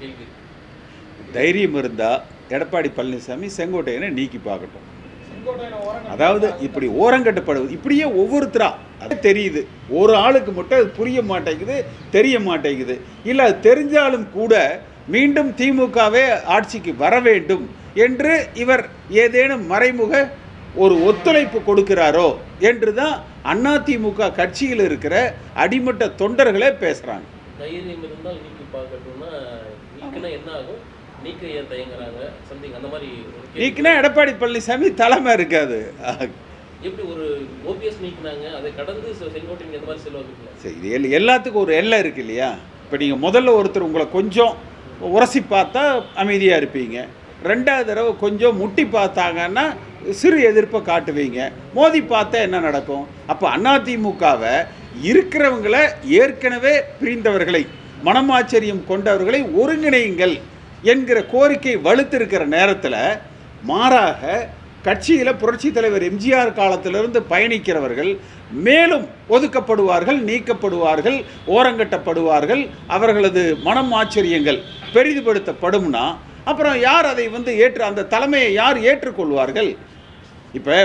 கேள்வி. தைரியம் இருந்தால் எடப்பாடி பழனிசாமி செங்கோட்டையனை நீக்கி பார்க்கட்டும். அதாவது இப்படி ஓரங்கட்டப்படுவது இப்படியே ஒவ்வொருத்தரா அது தெரியுது. ஒரு ஆளுக்கு மட்டும் அது புரிய மாட்டேங்குது தெரிய மாட்டேங்குது. இல்லை அது தெரிஞ்சாலும் கூட மீண்டும் திமுகவே ஆட்சிக்கு வர வேண்டும் என்று இவர் ஏதேனும் மறைமுக ஒரு ஒத்துழைப்பு கொடுக்கிறாரோ என்று தான் அதிமுக கட்சியில் இருக்கிற அடிமட்ட தொண்டர்களே பேசுகிறாங்க தைரியம் இருந்தால் நீக்கி பார்க்கட்டும்னா நீக்கினா என்ன ஆகும் நீக்க ஏன் தயங்குறாங்க? சம்திங் அந்த மாதிரி. நீக்கினா எடப்பாடி பழனிசாமி தலைமை இருக்காது. எப்படி ஒரு ஓபிஎஸ் நீக்கினாங்க? அதை கடந்து செங்கோட்டையன் எந்த மாதிரி செல்வாங்க சரி இது எல் எல்லாத்துக்கும் ஒரு எல்லை இருக்கு இல்லையா? இப்போ நீங்கள் முதல்ல ஒருத்தர் உங்களை கொஞ்சம் உரசி பார்த்தா அமைதியாக இருப்பீங்க. ரெண்டாவது தடவை கொஞ்சம் முட்டி பார்த்தாங்கன்னா சிறு எதிர்ப்பை காட்டுவீங்க. மோதி பார்த்தா என்ன நடக்கும்? அப்போ அதிமுகவை இருக்கிறவங்கள ஏற்கனவே பிரிந்தவர்களை மனமாச்சரியம் கொண்டவர்களை ஒருங்கிணையுங்கள் என்கிற கோரிக்கை வலுத்திருக்கிற நேரத்தில் மாறாக கட்சியில் புரட்சி தலைவர் எம்ஜிஆர் காலத்திலிருந்து பயணிக்கிறவர்கள் மேலும் ஒதுக்கப்படுவார்கள் நீக்கப்படுவார்கள் ஓரங்கட்டப்படுவார்கள். அவர்களது மனம் ஆச்சரியங்கள் பெரிதுபடுத்தப்படும்னா அப்புறம் யார் அதை வந்து ஏற்று அந்த தலைமையை யார் ஏற்றுக்கொள்வார்கள்? இப்போ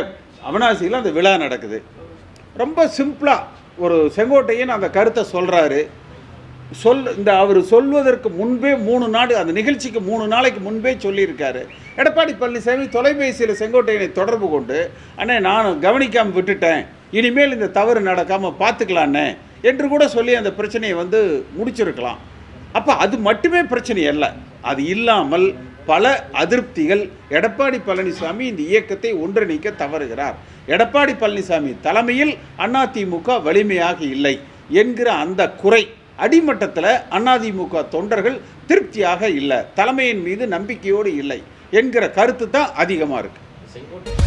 அவனாசியில் அந்த விழா நடக்குது. ரொம்ப சிம்பிளாக ஒரு செங்கோட்டையன் அந்த கருத்தை சொல்கிறாரு சொல் இந்த அவர் சொல்வதற்கு முன்பே மூணு நாடு அந்த நிகழ்ச்சிக்கு மூணு நாளைக்கு முன்பே சொல்லியிருக்காரு. எடப்பாடி பழனிசாமி தொலைபேசியில் செங்கோட்டையனை தொடர்பு கொண்டு அண்ணே நான் கவனிக்காமல் விட்டுட்டேன். இனிமேல் இந்த தவறு நடக்காமல் பார்த்துக்கலாண்ணே என்று கூட சொல்லி அந்த பிரச்சனையை வந்து முடிச்சிருக்கலாம். அப்போ அது மட்டுமே பிரச்சனை அல்ல. அது இல்லாமல் பல அதிருப்திகள். எடப்பாடி பழனிசாமி இந்த இயக்கத்தை ஒன்றிணைக்க தவறுகிறார். எடப்பாடி பழனிசாமி தலைமையில் அதிமுக வலிமையாக இல்லை என்கிற அந்த குறை அடிமட்டத்தில் அதிமுக தொண்டர்கள் திருப்தியாக இல்லை. தலைமையின் மீது நம்பிக்கையோடு இல்லை என்கிற கருத்து தான் அதிகமாக இருக்குது